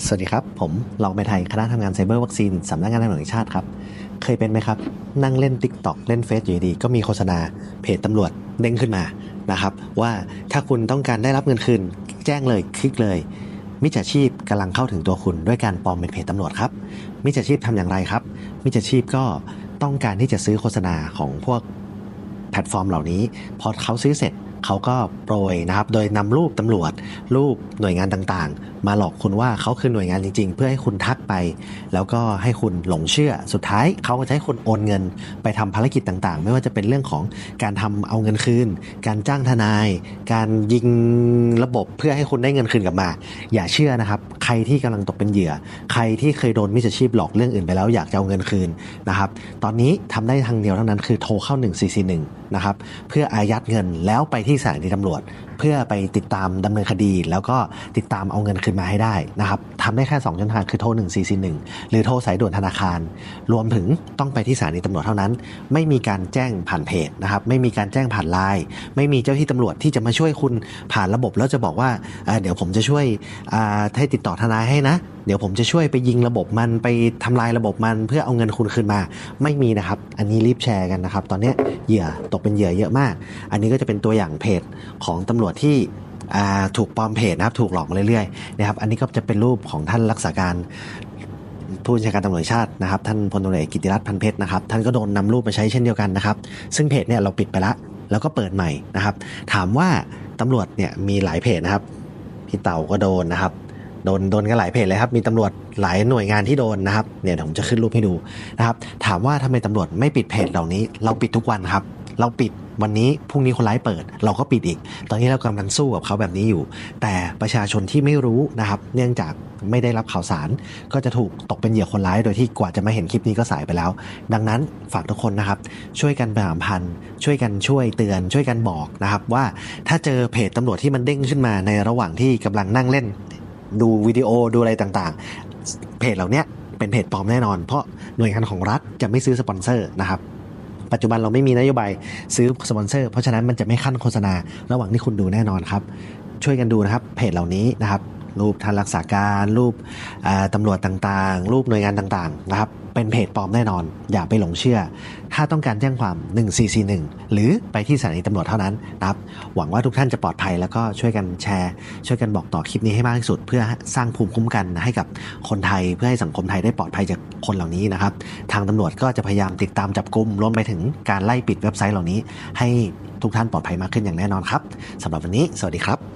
สวัสดีครับ ผมรองไปไทยคณะทำงานไซเบอร์วัคซีนสำนักงานตำรวจแห่งชาติครับ เคยเป็นไหมครับ นั่งเล่น Tik t o อกเล่นเฟซอยู่ดีก็มีโฆษณาเพจตำรวจเด้งขึ้นมานะครับว่าถ้าคุณต้องการได้รับเงินคืน แจ้งเลยคลิกเลย มิจฉาชีพกำลังเข้าถึงตัวคุณด้วยการปลอมเป็นเพจตำรวจครับ มิจฉาชีพทำอย่างไรครับ มิจฉาชีพก็ต้องการที่จะซื้อโฆษณาของพวกแพลตฟอร์มเหล่านี้ พอเขาซื้อเสร็จ เขาก็โปรยนะครับ โดยนำรูปตำรวจ รูปหน่วยงานต่างๆ มาหลอกคุณว่าเขาคือหน่วยงานจริง ๆ เพื่อให้คุณทักไป แล้วก็ให้คุณหลงเชื่อ สุดท้ายเขาก็จะให้คุณโอนเงิน ไปทำภารกิจต่างๆ ไม่ว่าจะเป็นเรื่องของการทำเอาเงินคืน การจ้างทนาย การยิงระบบเพื่อให้คุณได้เงินคืนกลับมา อย่าเชื่อนะครับ ใครที่กำลังตกเป็นเหยื่อ ใครที่เคยโดนมิจฉาชีพหลอกเรื่องอื่นไปแล้วอยากจะเอาเงินคืนนะครับ ตอนนี้ทำได้ทางเดียวเท่านั้นคือโทรเข้า 1441นะครับ เพื่ออายัดเงินแล้วไปที่นี่สถานีตำรวจ เพื่อไปติดตามดำเนินคดี แล้วก็ติดตามเอาเงินคืนมาให้ได้นะครับทำได้แค่ 2ช่องทางคือโทร1441 หรือโทรสายด่วนธนาคาร รวมถึงต้องไปที่สถานีตำรวจเท่านั้น ไม่มีการแจ้งผ่านเพจนะครับไม่มีการแจ้งผ่านไลน์ไม่มีเจ้าที่ตำรวจที่จะมาช่วยคุณผ่านระบบแล้วจะบอกว่าเเดี๋ยวผมจะช่วยให้ติดต่อทนายให้นะเดี๋ยวผมจะช่วยไปยิงระบบมันไปทำลายระบบมันเพื่อเอาเงินคุณคืนมา ไม่มีนะครับ อันนี้รีบแชร์กันนะครับ ตอนนี้เหยื่อตกเป็นเหยื่อเยอะมาก อันนี้ก็จะเป็นตัวอย่างเพจของตำรวจที่ถูกปลอมเพจนะครับถูกหลอกมาเรื่อยๆนะครับอันนี้ก็จะเป็นรูปของท่านรักษาการผู้บัญชาการตำรวจชาตินะครับท่านพลตำรวจเอกกิติรัตน์พันเพชรนะครับท่านก็โดนนำรูปมาใช้เช่นเดียวกันนะครับ ซึ่งเพจเนี่ยเราปิดไปละแล้วก็เปิดใหม่นะครับ ถามว่าตำรวจเนี่ยมีหลายเพจนะครับพี่เต่าก็โดนนะครับโดนโดนกันหลายเพจเลยครับมีตำรวจหลายหน่วยงานที่โดนนะครับเนี่ยผมจะขึ้นรูปให้ดูนะครับ ถามว่าทำไมตำรวจไม่ปิดเพจเหล่านี้ เราปิดทุกวันครับ เราปิดวันนี้พรุ่งนี้คนร้ายเปิด เราก็ปิดอีก ตอนนี้เรากำลังสู้กับเขาแบบนี้อยู่ แต่ประชาชนที่ไม่รู้นะครับ เนื่องจากไม่ได้รับข่าวสาร ก็จะถูกตกเป็นเหยื่อคนร้ายโดยที่กว่าจะมาเห็นคลิปนี้ก็สายไปแล้ว ดังนั้นฝากทุกคนนะครับ ช่วยกันประชาสัมพันธ์ช่วยกันช่วยเตือน ช่วยกันบอกนะครับว่าถ้าเจอเพจตำรวจที่มันเด้งขึ้นมาในระหว่างที่กำลังนั่งเล่น ดูวิดีโอดูอะไรต่างๆ เพจเหล่านี้เป็นเพจปลอมแน่นอน เพราะหน่วยงานของรัฐจะไม่ซื้อสปอนเซอร์นะครับ ปัจจุบันเราไม่มีนโยบายซื้อสปอนเซอร์ เพราะฉะนั้นมันจะไม่ขั้นโฆษณาระหว่างที่คุณดูแน่นอนครับ ช่วยกันดูนะครับเพจเหล่านี้นะครับ รูปท่านรักษาการรูปตำรวจต่างๆ รูปหน่วยงานต่างๆนะครับเป็นเพจปลอมแน่นอน อย่าไปหลงเชื่อ ถ้าต้องการแจ้งความ 1441 หรือไปที่สถานีตำรวจเท่านั้นนะครับ หวังว่าทุกท่านจะปลอดภัยแล้วก็ช่วยกันแชร์ ช่วยกันบอกต่อคลิปนี้ให้มากที่สุด เพื่อสร้างภูมิคุ้มกันให้กับคนไทยเพื่อให้สังคมไทยได้ปลอดภัยจากคนเหล่านี้นะครับ ทางตำรวจก็จะพยายามติดตามจับกลุ่มรวมไปถึงการไล่ปิดเว็บไซต์เหล่านี้ ให้ทุกท่านปลอดภัยมากขึ้นอย่างแน่นอนครับสำหรับวันนี้ สวัสดีครับ